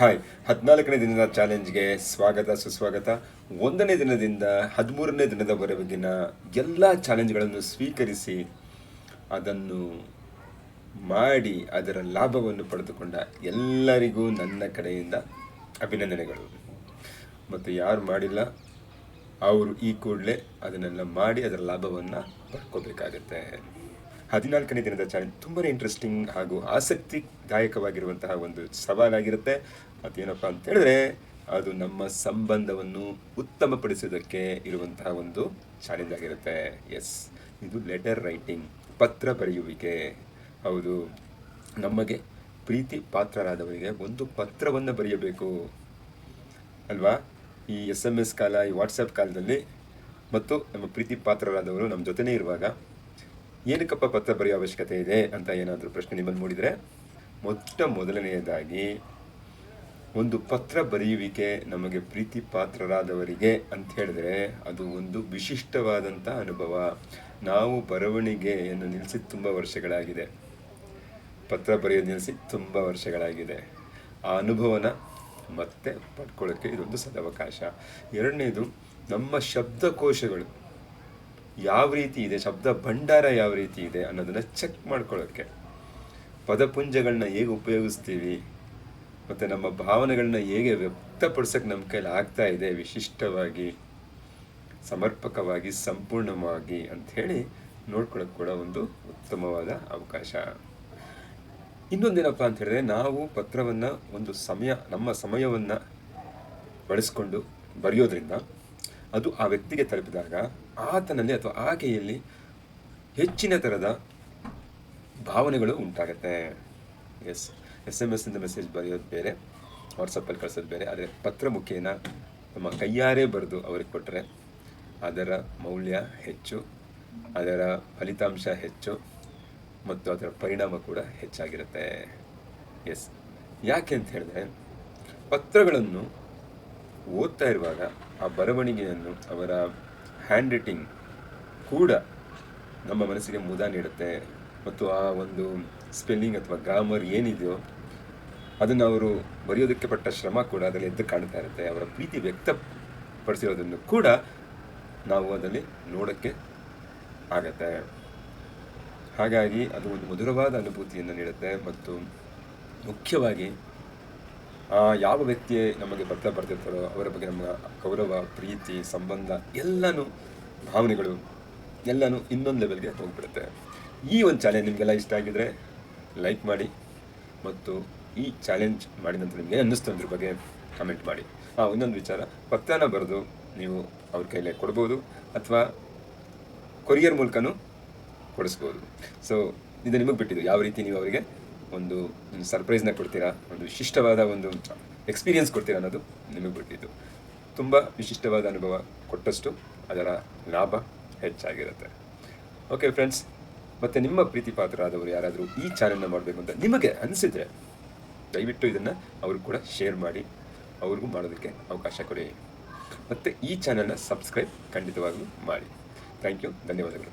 Hi. ಹದಿನಾಲ್ಕನೇ ದಿನದ ಚಾಲೆಂಜ್ಗೆ ಸ್ವಾಗತ, ಸುಸ್ವಾಗತ. ಒಂದನೇ ದಿನದಿಂದ ಹದಿಮೂರನೇ ದಿನದವರೆಗಿನ ಎಲ್ಲ ಚಾಲೆಂಜ್ಗಳನ್ನು ಸ್ವೀಕರಿಸಿ ಅದನ್ನು ಮಾಡಿ ಅದರ ಲಾಭವನ್ನು ಪಡೆದುಕೊಂಡ ಎಲ್ಲರಿಗೂ ನನ್ನ ಕಡೆಯಿಂದ ಅಭಿನಂದನೆಗಳು. ಮತ್ತು ಯಾರು ಮಾಡಿಲ್ಲ, ಅವರು ಈ ಕೂಡಲೇ ಅದನ್ನೆಲ್ಲ ಮಾಡಿ ಅದರ ಲಾಭವನ್ನು ಪಡ್ಕೋಬೇಕಾಗತ್ತೆ. ಹದಿನಾಲ್ಕನೇ ದಿನದ ಚಾಲೆಂಜ್ ತುಂಬಾ ಇಂಟ್ರೆಸ್ಟಿಂಗ್ ಹಾಗೂ ಆಸಕ್ತಿದಾಯಕವಾಗಿರುವಂತಹ ಒಂದು ಸವಾಲಾಗಿರುತ್ತೆ. ಅದೇನಪ್ಪ ಅಂತ ಹೇಳಿದ್ರೆ, ಅದು ನಮ್ಮ ಸಂಬಂಧವನ್ನು ಉತ್ತಮಪಡಿಸೋದಕ್ಕೆ ಇರುವಂತಹ ಒಂದು ಚಾಲೆಂಜ್ ಆಗಿರುತ್ತೆ. ಎಸ್ ಇದು ಲೆಟರ್ ರೈಟಿಂಗ್ ಪತ್ರ ಬರೆಯುವಿಕೆ. ಹೌದು, ನಮಗೆ ಪ್ರೀತಿ ಪಾತ್ರರಾದವರಿಗೆ ಒಂದು ಪತ್ರವನ್ನು ಬರೆಯಬೇಕು. ಅಲ್ವಾ? ಈ ಎಸ್ ಎಂ ಎಸ್ ಕಾಲ, ಈ ವಾಟ್ಸಪ್ ಕಾಲದಲ್ಲಿ, ಮತ್ತು ನಮ್ಮ ಪ್ರೀತಿ ಪಾತ್ರರಾದವರು ನಮ್ಮ ಜೊತೆನೇ ಇರುವಾಗ ಏನಕ್ಕಪ್ಪ ಪತ್ರ ಬರೆಯೋ ಅವಶ್ಯಕತೆ ಇದೆ ಅಂತ ಏನಾದರೂ ಪ್ರಶ್ನೆ ನಿಮ್ಮಲ್ಲಿ ಮೂಡಿದರೆ? ಮೊಟ್ಟ ಮೊದಲನೆಯದಾಗಿ, ಒಂದು ಪತ್ರ ಬರೆಯುವಿಕೆ ನಮಗೆ ಪ್ರೀತಿ ಪಾತ್ರರಾದವರಿಗೆ ಅಂತ ಹೇಳಿದ್ರೆ ಅದು ಒಂದು ವಿಶಿಷ್ಟವಾದಂಥ ಅನುಭವ. ನಾವು ಬರವಣಿಗೆಯನ್ನು ನಿಲ್ಲಿಸಿ ತುಂಬ ವರ್ಷಗಳಾಗಿದೆ. ಪತ್ರ ಬರೆಯೋದು ನಿಲ್ಲಿಸಿ ತುಂಬ ವರ್ಷಗಳಾಗಿದೆ. ಆ ಅನುಭವನ ಮತ್ತೆ ಪಡ್ಕೊಳ್ಳೋಕ್ಕೆ ಇದೊಂದು ಸದವಕಾಶ. ಎರಡನೇದು, ನಮ್ಮ ಶಬ್ದಕೋಶಗಳು. ಯಾವ ರೀತಿ ಇದೆ, ಶಬ್ದ ಭಂಡಾರ ಯಾವ ರೀತಿ ಇದೆ ಅನ್ನೋದನ್ನ ಚೆಕ್ ಮಾಡ್ಕೊಳ್ಳೋಕ್ಕೆ ಪದಪುಂಜಗಳನ್ನ ಹೇಗೆ ಉಪಯೋಗಿಸ್ತೀವಿ, ಮತ್ತು ನಮ್ಮ ಭಾವನೆಗಳನ್ನ ಹೇಗೆ ವ್ಯಕ್ತಪಡಿಸೋಕೆ ನಮ್ಮ ಕೈಲಿ ಆಗ್ತಾ ಇದೆ ವಿಶಿಷ್ಟವಾಗಿ, ಸಮರ್ಪಕವಾಗಿ, ಸಂಪೂರ್ಣವಾಗಿ ಅಂಥೇಳಿ ನೋಡ್ಕೊಳ್ಳೋಕೆ ಕೂಡ ಒಂದು ಉತ್ತಮವಾದ ಅವಕಾಶ. ಇನ್ನೊಂದೇನಪ್ಪ ಅಂತ ಹೇಳಿದ್ರೆ ನಾವು ಪತ್ರವನ್ನು ಒಂದು ಸಮಯ, ನಮ್ಮ ಸಮಯವನ್ನು ಬಳಸ್ಕೊಂಡು ಬರೆಯೋದ್ರಿಂದ ಅದು ಆ ವ್ಯಕ್ತಿಗೆ ತಲುಪಿದಾಗ ಆತನಲ್ಲಿ ಅಥವಾ ಆಕೆಯಲ್ಲಿ ಹೆಚ್ಚಿನ ಥರದ ಭಾವನೆಗಳು ಉಂಟಾಗುತ್ತೆ. ಎಸ್ ಎಸ್ ಎಂ ಎಸ್ ಇಂದ ಮೆಸೇಜ್ ಬರೆಯೋದು ಬೇರೆ ವಾಟ್ಸಪ್ಪಲ್ಲಿ ಕಳಿಸೋದು ಬೇರೆ, ಆದರೆ ಪತ್ರ ಮುಖೇನ ನಮ್ಮ ಕೈಯಾರೆ ಬರೆದು ಅವ್ರಿಗೆ ಕೊಟ್ಟರೆ ಅದರ ಮೌಲ್ಯ ಹೆಚ್ಚು, ಅದರ ಫಲಿತಾಂಶ ಹೆಚ್ಚು ಮತ್ತು ಅದರ ಪರಿಣಾಮ ಕೂಡ ಹೆಚ್ಚಾಗಿರುತ್ತೆ. ಎಸ್ ಯಾಕೆ ಅಂತ ಹೇಳಿದ್ರೆ ಪತ್ರಗಳನ್ನು ಓದ್ತಾ ಇರುವಾಗ ಆ ಬರವಣಿಗೆಯನ್ನು ಅವರ ಹ್ಯಾಂಡ್ ರೈಟಿಂಗ್ ಕೂಡ ನಮ್ಮ ಮನಸ್ಸಿಗೆ ಮುದ ನೀಡುತ್ತೆ. ಮತ್ತು ಆ ಒಂದು ಸ್ಪೆಲ್ಲಿಂಗ್ ಅಥವಾ ಗ್ರಾಮರ್ ಏನಿದೆಯೋ ಅದನ್ನು ಅವರು ಬರೆಯೋದಕ್ಕೆ ಪಟ್ಟ ಶ್ರಮ ಕೂಡ ಅದರಲ್ಲಿ ಎದ್ದು ಕಾಣ್ತಾ ಇರುತ್ತೆ. ಅವರ ಪ್ರೀತಿ ವ್ಯಕ್ತಪಡಿಸಿರೋದನ್ನು ಕೂಡ ನಾವು ಅದರಲ್ಲಿ ನೋಡೋಕ್ಕೆ ಆಗತ್ತೆ. ಹಾಗಾಗಿ ಅದು ಒಂದು ಮಧುರವಾದ ಅನುಭೂತಿಯನ್ನು ನೀಡುತ್ತೆ. ಮತ್ತು ಮುಖ್ಯವಾಗಿ ಯಾವ ವ್ಯಕ್ತಿ ನಮಗೆ ಭಕ್ತ ಬರ್ತಿರ್ತಾರೋ ಅವರ ಬಗ್ಗೆ ನಮ್ಮ ಗೌರವ, ಪ್ರೀತಿ, ಸಂಬಂಧ ಎಲ್ಲನೂ, ಭಾವನೆಗಳು ಎಲ್ಲನೂ ಇನ್ನೊಂದು ಲೆವೆಲ್ಗೆ ಹೋಗ್ಬಿಡುತ್ತೆ. ಈ ಒಂದು ಚಾಲೆಂಜ್ ನಿಮಗೆಲ್ಲ ಇಷ್ಟ ಆಗಿದ್ರೆ ಲೈಕ್ ಮಾಡಿ ಮತ್ತು ಈ ಚಾಲೆಂಜ್ ಮಾಡಿದ ನಂತರ ನಿಮಗೆ ಅನ್ನಿಸ್ತು ಅದ್ರ ಬಗ್ಗೆ ಕಮೆಂಟ್ ಮಾಡಿ. ಹಾಂ ಇನ್ನೊಂದು ವಿಚಾರ, ಭಕ್ತನ ಬರೆದು ನೀವು ಅವ್ರ ಕೈಲೇ ಕೊಡ್ಬೋದು ಅಥವಾ ಕೊರಿಯರ್ ಮೂಲಕನೂ ಕೊಡಿಸ್ಬೋದು. ಸೊ ಇದು ನಿಮಗೆ ಬಿಟ್ಟಿದ್ದು. ಯಾವ ರೀತಿ ನೀವು ಅವರಿಗೆ ಒಂದು ಸರ್ಪ್ರೈಸ್ನ ಕೊಡ್ತೀರಾ? ಒಂದು ವಿಶಿಷ್ಟವಾದ ಒಂದು ಎಕ್ಸ್ಪೀರಿಯನ್ಸ್ ಕೊಡ್ತೀರಾ ಅನ್ನೋದು ನಿಮಗೆ ಬಿಟ್ಟಿದ್ದು ತುಂಬ ವಿಶಿಷ್ಟವಾದ ಅನುಭವ ಕೊಟ್ಟಷ್ಟು ಅದರ ಲಾಭ ಹೆಚ್ಚಾಗಿರುತ್ತೆ. ಓಕೆ ಫ್ರೆಂಡ್ಸ್ ಮತ್ತು ನಿಮ್ಮ ಪ್ರೀತಿ ಪಾತ್ರರಾದವರು ಯಾರಾದರೂ ಈ ಚಾನೆಲ್ನ ಮಾಡಬೇಕು ಅಂತ ನಿಮಗೆ ಅನಿಸಿದರೆ ದಯವಿಟ್ಟು ಇದನ್ನು ಅವರು ಕೂಡ ಶೇರ್ ಮಾಡಿ, ಅವ್ರಿಗೂ ಮಾಡೋದಕ್ಕೆ ಅವಕಾಶ ಕೊಡಿ. ಮತ್ತು ಈ ಚಾನೆಲ್ನ ಸಬ್ಸ್ಕ್ರೈಬ್ ಖಂಡಿತವಾಗಲೂ ಮಾಡಿ. ಥ್ಯಾಂಕ್ ಯು ಧನ್ಯವಾದಗಳು.